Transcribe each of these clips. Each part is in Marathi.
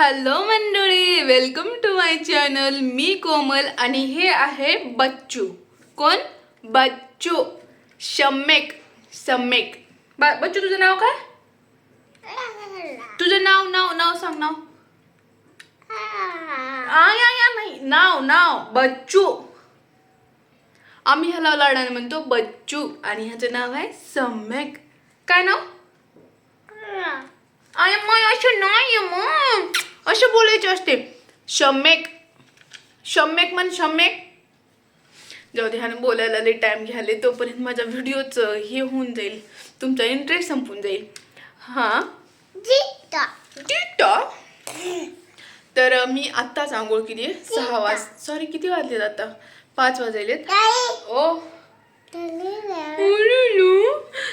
हॅलो मंडळी वेलकम टू माय चॅनल. मी कोमल आणि हे आहे बच्चू. कोण? बच्चू. शम्मेक सम्मेक ब- बच्चू तुझं नाव काय? तुझं नाव नाव नाव सांग नाव. आ, या, या, नाही. नाव नाव. बच्चू. आम्ही ह्याला लाडाने म्हणतो बच्चू आणि ह्याचं नाव आहे सम्यक. काय नाव? आय माय असं नाही मग. असं बोलायचे असते. शम्मेक. शम्मेक म्हण शम्मेक. जाऊ दे ह्यानं बोलायला लई टाइम घ्याले तोपर्यंत माझ्या व्हिडिओचं हे होऊन जाईल. तुमचा इंटरेस्ट संपून जाईल. हां? तर मी आत्ताच आंघोळ केली आहे. सहा वाज सॉरी किती वाजलेत आता? पाच वाजलेत ओ.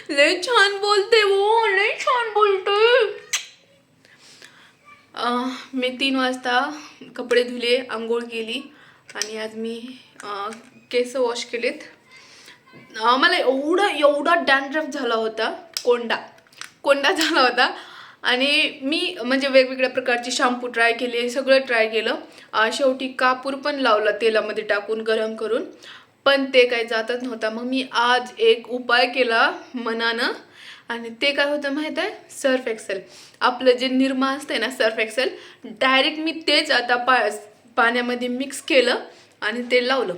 लय छान बोलते वो लय छान बोलते मी तीन वाजता कपडे धुले आंघोळ केली आणि आज मी केस वॉश केलेत. मला एवढा एवढा डॅन्ड्रफ झाला होता कोंडा. कोंडा झाला होता. आणि मी म्हणजे वेगवेगळ्या प्रकारचे शॅम्पू ट्राय केले सगळं ट्राय केलं. शेवटी कापूर पण लावला तेलामध्ये टाकून गरम करून. पण ते काही जातच नव्हता. मग मी आज एक उपाय केला मनानं. आणि ते काय होतं माहीत आहे? सर्फ एक्सेल आपलं जे निरमा असते ना सर्फ एक्सेल डायरेक्ट मी तेच आता पा पाण्यामध्ये मिक्स केलं आणि ते लावलं.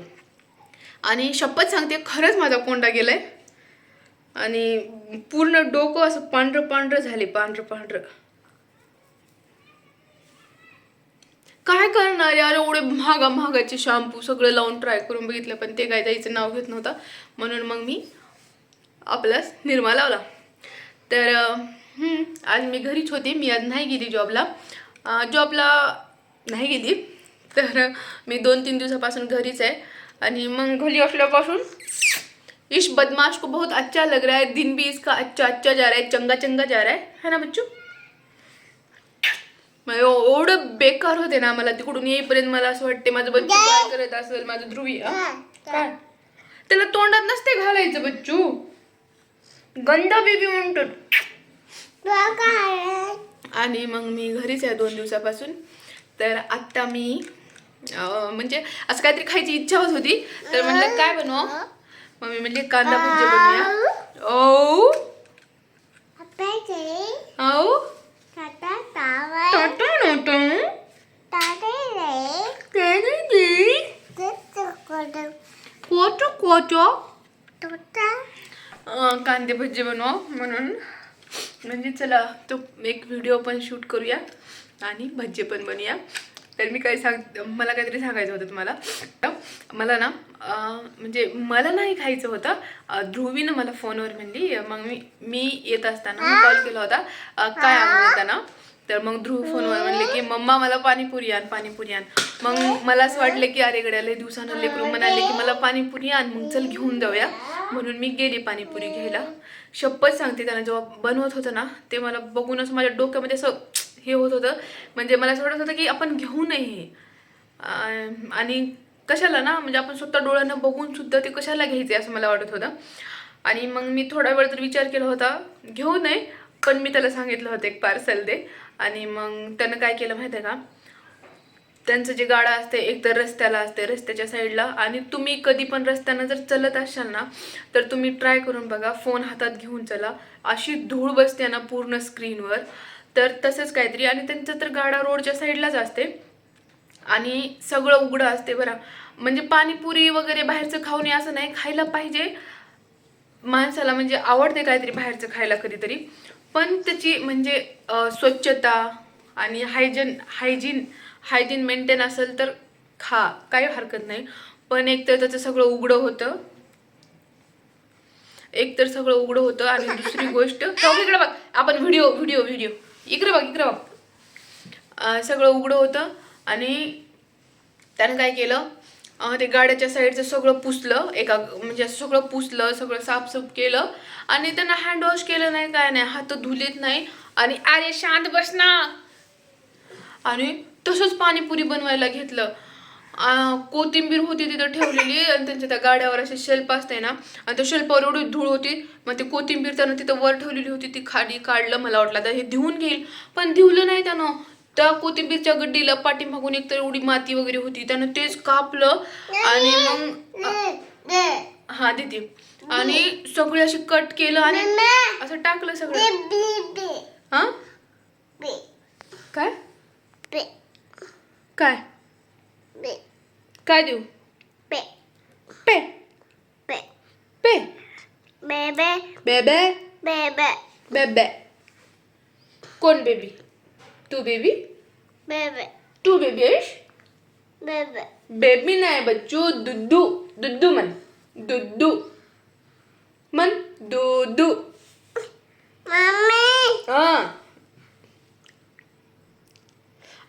आणि शपथ सांगते खरंच माझा कोंडा गेलाय. आणि पूर्ण डोकं असं पांढरं पांढरं झाले पांढरं पांढरं. काय करणार यार एवढे महागा महागाचे शॅम्पू सगळं लावून ट्राय करून बघितलं पण ते काय त्याचं नाव घेत नव्हतं. म्हणून मग मी आपलाच निर्मा लावला. तर आज मी घरीच होते. मी आज नाही गेली जॉबला जॉबला नाही गेली. तर मी दोन तीन दिवसापासून घरीच आहे. आणि मग घरी असल्यापासून इश बदमाश को बहुत अच्छा लग रहा है. दिन भी इसका अच्छा अच्छा जा रहा है. चंगा चंगा जा रहा है. है ना बच्चू? मग एव- एवढं बेकार होते ना मला. तिकडून येईपर्यंत मला असं वाटते माझं बच्चू काय करत असेल? माझं ध्रुवी? काय? त्याला तोंडात नसते घालायचं बच्चू. गंदा बेबी म्हणतो आणि मग मी घरीच आहे दोन दिवसापासून. तर आत्ता मी म्हणजे असं काहीतरी खायची इच्छा होत होती. तर म्हणलं काय बनवा? मम्मी म्हणजे कांदा भजी बनवूया. ओ ते? कोटो कांदे भजी बनवा म्हणून. म्हणजे चला तो एक व्हिडिओ पण शूट करूया आणि भजी पण बनवूया. तर मी काय सांग मला काहीतरी सांगायचं होतं तुम्हाला. मला ना म्हणजे मला नाही खायचं होतं. ध्रुवीनं मला फोनवर म्हणली मग मी मी येत असताना मी कॉल केला होता. काय आणून येताना? तर मग ध्रुव फोनवर म्हणले की मम्मा मला पाणीपुरी आण पाणीपुरी आण. मग मला असं वाटलं की अरे गड्या लय दिवसानं लेकरू म्हणाले की मला पाणीपुरी आण मग चल घेऊन जाऊया. म्हणून मी गेली पाणीपुरी घ्यायला. शपथ सांगते त्यांना जेव्हा बनवत होतं ना ते मला बघूनच माझ्या डोक्यामध्ये असं हे होत होतं. म्हणजे मला असं वाटत होतं की आपण घेऊ नये. हे आणि कशाला ना म्हणजे आपण स्वतः डोळ्यांना बघून सुद्धा ते कशाला घ्यायचे असं मला वाटत होतं. आणि मग मी थोडा वेळ तर विचार केला होता घेऊ नये पण मी त्याला सांगितलं होतं एक पार्सल दे. आणि मग त्यानं काय केलं माहिती आहे का? त्यांचं जे गाडा असते एकतर रस्त्याला असते रस्त्याच्या साईडला. आणि तुम्ही कधी पण रस्त्यानं जर चलत असाल ना तर तुम्ही ट्राय करून बघा फोन हातात घेऊन चला. अशी धूळ बसते ना पूर्ण स्क्रीनवर. तर तसंच काहीतरी. आणि त्यांचं तर गाडा रोडच्या साईडलाच असते. आणि सगळं उघडं असते बरं. म्हणजे पाणीपुरी वगैरे बाहेरचं खाऊ नये असं नाही. खायला पाहिजे. माणसाला म्हणजे आवडते काहीतरी बाहेरचं खायला कधीतरी. पण त्याची म्हणजे स्वच्छता आणि हायजन हायजीन हायजीन मेंटेन असेल तर खा काही हरकत नाही. पण एक तर त्याचं सगळं उघडं होतं. एक तर सगळं उघडं होतं आणि दुसरी गोष्ट इकडे बघ आपण व्हिडिओ व्हिडिओ व्हिडिओ इकडे बघ इकडे बघ. सगळं उघडं होतं आणि त्यानं काय केलं? ते गाड्याच्या साईडचं सगळं पुसलं एका म्हणजे असं सगळं पुसलं सगळं साफसूफ केलं आणि त्यांना हँड वॉश केलं नाही काय नाही हात धुलेत नाही. आणि अरे शांत बस ना. आणि तसंच पाणीपुरी बनवायला घेतलं. कोथिंबीर होती तिथं ठेवलेली आणि त्यांच्या त्या गाड्यावर असे शेल्फ असते ना आणि त्या शेल्फावर एवढी धूळ होती मग ते कोथिंबीर त्यानं तिथं वर ठेवलेली होती ती खाली काढलं मला वाटलं आता हे धुवून घेईल. पण धुवलं नाही त्यानं. त्या कोथिंबीरच्या गड्डीला पाठीमागून एक तर एवढी माती वगैरे होती त्यानं तेच कापलं आणि मग हा दीदी. आणि सगळी अशी कट केलं आणि असं टाकलं सगळं. हा? काय? काय? काय देऊ? पे. पे. बेबे. बेबे? कोण बेबी? तू बेबी? तू बेबी आहेस बेबी. नाही बच्चू दुद्दू. दुद्दू म्हण. दुद्दू. म्हण दुद्दू. हा.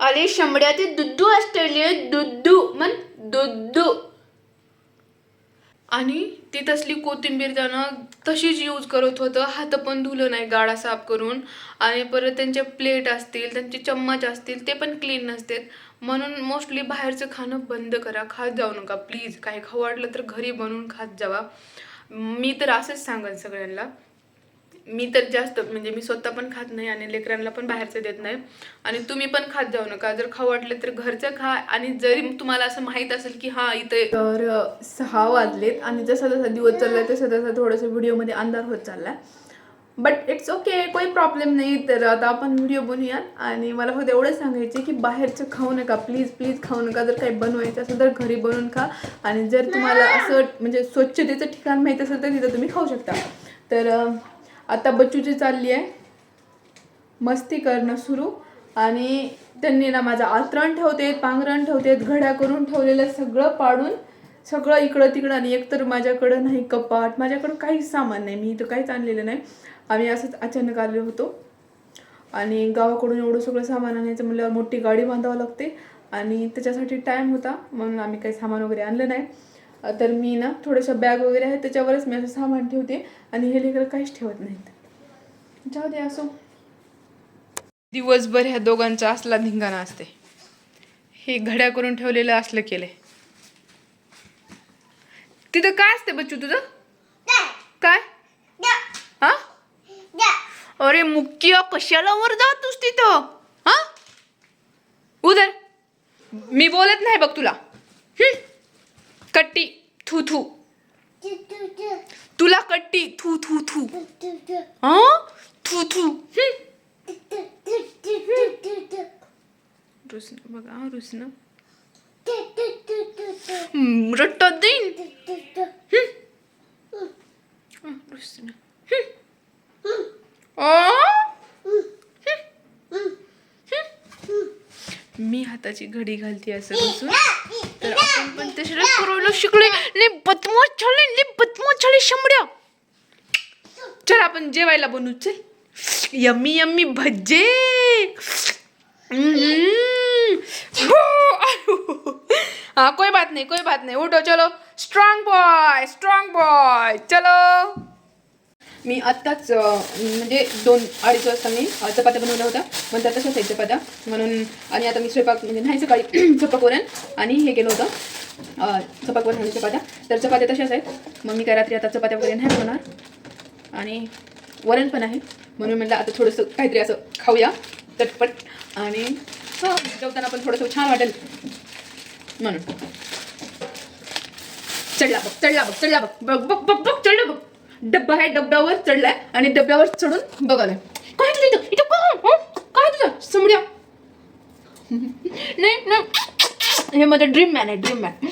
अरे शंभड्या ते दुद्दू असते दुद्दू म्हण दुद्दू. आणि ती तसली कोथिंबीर त्यानं तशीच यूज करत होतं. हात पण धुलं नाही गाडा साफ करून. आणि परत त्यांचे प्लेट असतील त्यांचे चम्मच असतील ते पण क्लीन नसतात. म्हणून मोस्टली बाहेरचं खाणं बंद करा. खात जाऊ नका प्लीज काही खाऊ वाटलं तर घरी बनवून खात जावा. मी तर असंच सांगेन सगळ्यांना. मी तर जास्त म्हणजे मी स्वतः पण खात नाही आणि लेकरांना पण बाहेरचं देत नाही. आणि तुम्ही पण खात जाऊ नका. जर खाऊ वाटलं तर घरचं खा आणि जरी तुम्हाला असं माहीत असेल की हा इथे तर सहा वाजलेत आणि जसा जसा दिवस चाललाय तसं तसा थोडंसं व्हिडिओमध्ये अंधार होत चाललाय. बट इट्स ओके काही प्रॉब्लेम नाही. तर आता आपण व्हिडिओ बनवूयात. आणि मला फक्त एवढंच सांगायचे की बाहेरचं खाऊ नका. प्लीज प्लीज खाऊ नका. जर काही बनवायचं असेल तर घरी बनवून खा. आणि जर तुम्हाला असं म्हणजे स्वच्छतेचं ठिकाण माहीत असेल तर तिथं तुम्ही खाऊ शकता. तर आता बच्चूची चालली आहे. मस्ती करणं सुरू. आणि त्यांनी ना माझं आतरण ठेवतेत पांघरण ठेवतेत घड्या करून ठेवलेलं सगळं पाडून सगळं इकडं तिकडं आणि एकतर माझ्याकडं नाही कपाट माझ्याकडं काहीच सामान नाही मी इथं काहीच आणलेलं नाही. आम्ही असंच अचानक आलो होतो. आणि गावाकडून एवढं सगळं सामान आणायचं म्हणल्यावर मोठी गाडी बांधावं लागते. आणि त्याच्यासाठी टाईम होता म्हणून आम्ही काही सामान वगैरे आणलं नाही. तर मी ना थोड्याशा बॅग वगैरे आहेत त्याच्यावरच मी असं सामान ठेवते आणि हे लेकरं काहीच ठेवत नाहीत. जाऊ दे असो. दिवसभर ह्या दोघांचा असला धिंगाणा असते. हे घड्या करून ठेवलेलं असलं केलंय. तिथं काय असते बच्चू तुझं? काय? हा? अरे मुख्य कशाला वर जातोस तिथं? हा? उदर मी बोलत नाही बघ तुला. कट्टी थू थू. तुला कट्टी थू थू थू. हा? थू थू. रुसन बघा रुसन. रट्ट देईन. रुसन. मी हाताची घडी घालते असं रुसून. तर आपण पण तसं पुरवलं शिकलोय. लय बदमाश झाले लय बदमाश झाले शंभड्या चल आपण जेवायला बनवू चल. यम्मी यम्मी भज्जे. हा हाँ कोई बात नहीं कोई बात नहीं. उठो चलो. स्ट्रॉंग बॉय स्ट्रॉंग बॉय चलो. मी आत्ताच म्हणजे दोन अडीच वाजता मी चपात्या बनवल्या होत्या. म्हणतात तशाच आहे चपात्या. म्हणून आणि आता मी स्वयंपाक म्हणजे नाही सकाळी स्वयंपाक वरण आणि हे केलं होतं. चपाक वरण आणि चपात्या. तर चपात्या तशाच आहेत मग मी काय रात्री आता चपात्या वगैरे नाही बनवणार. आणि वरण पण आहे. म्हणून म्हटलं आता थोडंसं काहीतरी असं खाऊया. चटपट. आणि हो जेवताना पण थोडंसं छान वाटेल. म्हणून. चढला बघ चढला बघ चढला बघ. बघ बघ बघ बघ चढला बघ. डब्बा आहे डब्यावर चढलाय आणि डब्यावर चढून बघालाय. काय तुझं इथं? इथं काय काय तुझं? समड्या नाही नाही. हे माझं ड्रीम मॅन आहे ड्रीम मॅन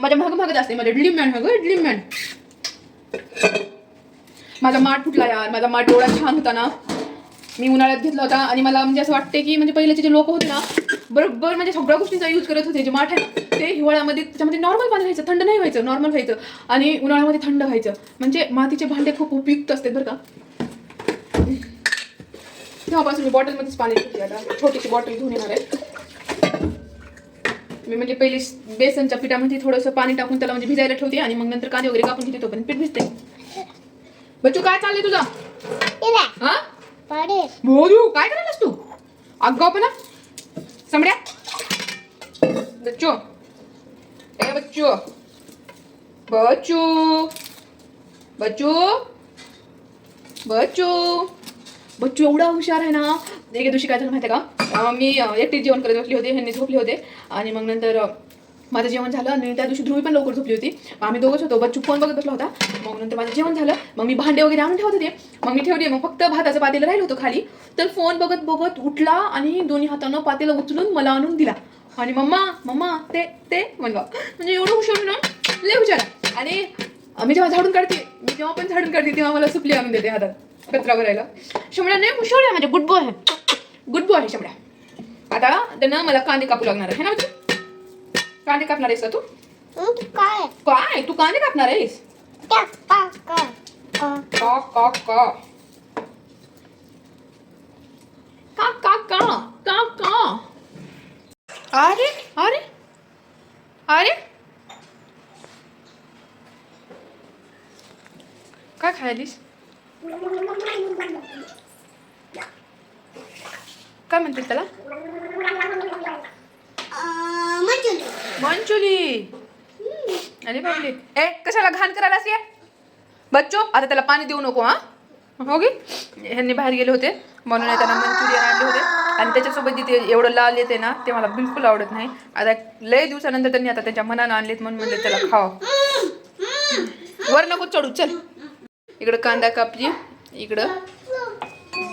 माझ्या मागं मागत असते माझ्या ड्रीम मॅन आहे ड्रीम मॅन माझा माठ फुटला यार. माझा माठ एवढा छान होता ना. मी उन्हाळ्यात घेतला होता आणि मला म्हणजे असं वाटते की म्हणजे पहिलेचे जे लोक होते ना बरोबर म्हणजे सगळ्या गोष्टींचा यूज करत होते. जे माठ आहे ते हिवाळ्यामध्ये त्याच्यामध्ये नॉर्मल पाणी व्हायचं थंड नाही व्हायचं नॉर्मल व्हायचं. आणि उन्हाळ्यामध्ये थंड व्हायचं. म्हणजे मातीचे भांडे खूप उपयुक्त असतात बरं का. तेव्हापासून मी बॉटलमध्येच पाणी घेते आता. छोटीशी बॉटल घेऊन येणार आहे. मी म्हणजे पहिली बेसनच्या पिठामध्ये थोडंसं पाणी टाकून त्याला म्हणजे भिजायला ठेवते आणि मग नंतर कांदे वगैरे कापून घेते तोपर्यंत पीठ भिजते. बच्चू काय चाललंय तुझा? हा? बोलू काय करायलास तू? आगावपणा समड्या? बच्चू. ए बच्चू. बच्चू. बच्चू. बच्चू. बच्चू एवढा हुशार आहे ना. एके दिवशी काय झालं माहिती आहे का मी एकटीच जेवण करत बसले होते ह्यांनी झोपले होते. आणि मग नंतर माझं जेवण झालं आणि त्या दिवशी ध्रुवी पण लवकर झोपली होती. मग आम्ही दोघंच होतो बच्चू फोन बघत बसला होता. मग नंतर माझं जेवण झालं. मग मी भांडे वगैरे आणून ठेवत होते. मग मी ठेवली मग फक्त भाताचं पातेलं राहिलं होतं खाली. तर फोन बघत बघत उठला आणि दोन्ही हातानं पातेलं उचलून मला आणून दिला. आणि मम्मा मम्मा ते ते म्हणलं. म्हणजे एवढं हुशार ना लय हुशार. आणि मी जेव्हा झाडून काढते मी जेव्हा पण झाडून काढते तेव्हा मला सुपली आणून देते हातात कचरा भरायला. शमड्या नाही हुशार आहे म्हणजे गुड बॉय. आहे गुड बॉय आहे शमड्या आता त्यांना मला कांदे कापू लागणार आहे ना कांदे कापणार आहेस का तू? काय? काय? तू कांदे कापणार आहेस? का का का? का का का? का का? अरे? अरे? अरे? काय खायलीस? अरे ए, कशाला घाण करायलास ये? बच्चो, आता त्याला पाणी देऊ नको, हा? ह्यांनी बाहेर गेले होते. म्हणून त्यांना मंचुरियन आणले होते. आणि त्याच्यासोबत जिथे एवढं लाल येते ना, ते मला बिलकुल आवडत नाही. आता लय दिवसानंतर त्यांनी आता त्यांच्या मनानं आणलेत म्हणून म्हणले त्याला खावा. वर नको चढू, चल. इकडं कांदा कापली. इकडं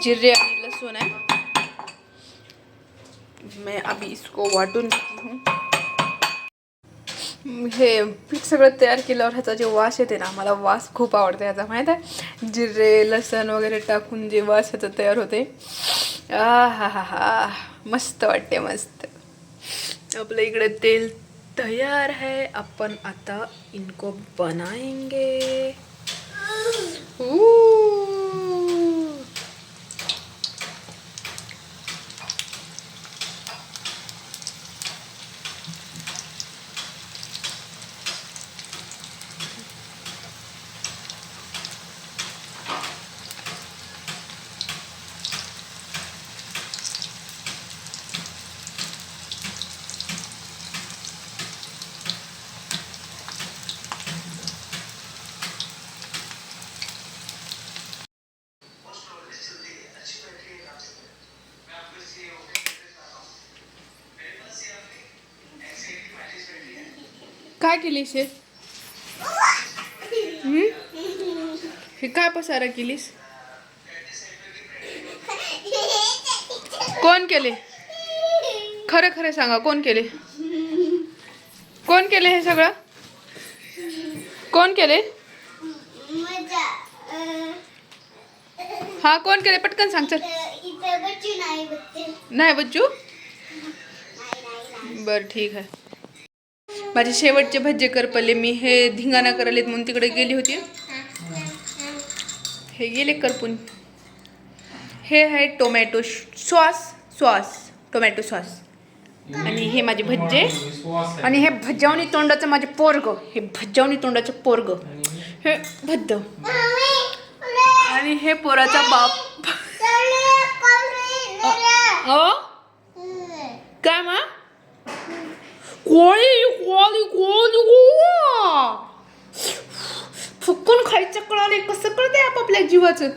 जिरे आणि लसूण आहे. मैं अभी इसको वाटून घेती हूँ. हे पीठ सगळं तयार केल्यावर ह्याचा जे वास येते ना मला वास खूप आवडते ह्याचा. माहीत आहे? जिरे लसण वगैरे टाकून जे वास ह्याचा तयार होते. आ हा हा हा मस्त वाटते मस्त. आपलं इकडे तेल तयार है अपन आता इनको बनाएंगे. काय केलीस हे? हम्म? हे काय पसारा केलीस? कोण केले? खरं खरं सांगा कोण केले? कोण केले हे सगळं? कोण केले? हा कोण केले? पटकन सांग चल. नाही बच्चू? बर ठीक आहे. माझे शेवटचे भज्जे करपले मी हे धिंगाणा करायलेत म्हणून तिकडे गेली होती हे गेले करपून हे आहे tomato sauce sauce tomato sauce आणि हे माझे भज्जे आणि हे भज्जावणी तोंडाचं माझे पोरग हे भज्जावणी तोंडाचं पोरग हे भद्द आणि हे पोराचा बाप काय मा कोळी कोळी गोवा फुकून खायचं कळाले कसं कळतंय आपापल्या जीवाचं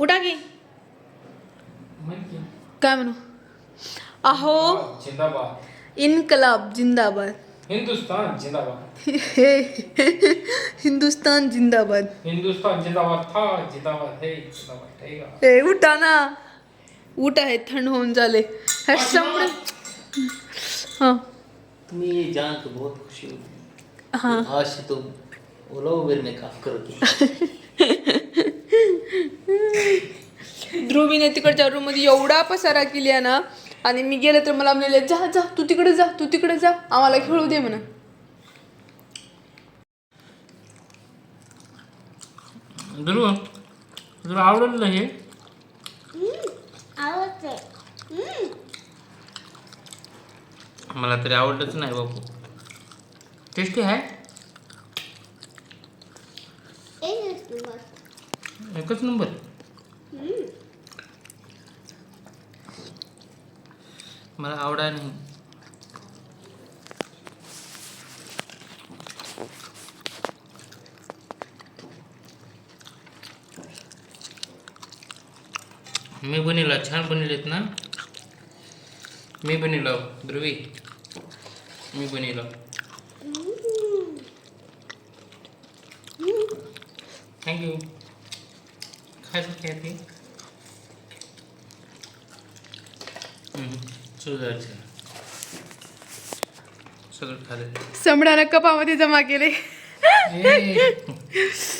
उठा की काय म्हणू अहो जिंदाबाद इनकलाब जिंदाबाद. हिंदुस्तान जिंदाबाद. हिंदुस्तान जिंदाबाद. हिंदुस्तान जिंदाबाद था जिंदाबाद है जिंदाबाद रहेगा ए उठा ना. उठ आहे थंड होऊन झाले हे समोर हां. तुम्हें ये जान के बहुत खुशी हुई हाँ। आज से तुम ओला उबेर में काम करोगे। ध्रुवीने तिकडच्या रूममध्ये एवढा पसारा केली आहे ना आणि मी गेले तर मला म्हणले जा जा तू तिकडे जा तू तिकडे जा आम्हाला खेळू दे म्हणा ध्रुव तुला आवडलं हे? आवडते मला तरी आवडलंच नाही बापू. टेस्टी आहे? एकच नंबर मला आवडा नाही. मी बनेला छान बनेलेत ना? मी बनवलं ध्रुवी. मी बनवलं थँक्यू खायचं काय ते? सुधारचं सगळं खाल्लं. समडानं कपामध्ये जमा केले.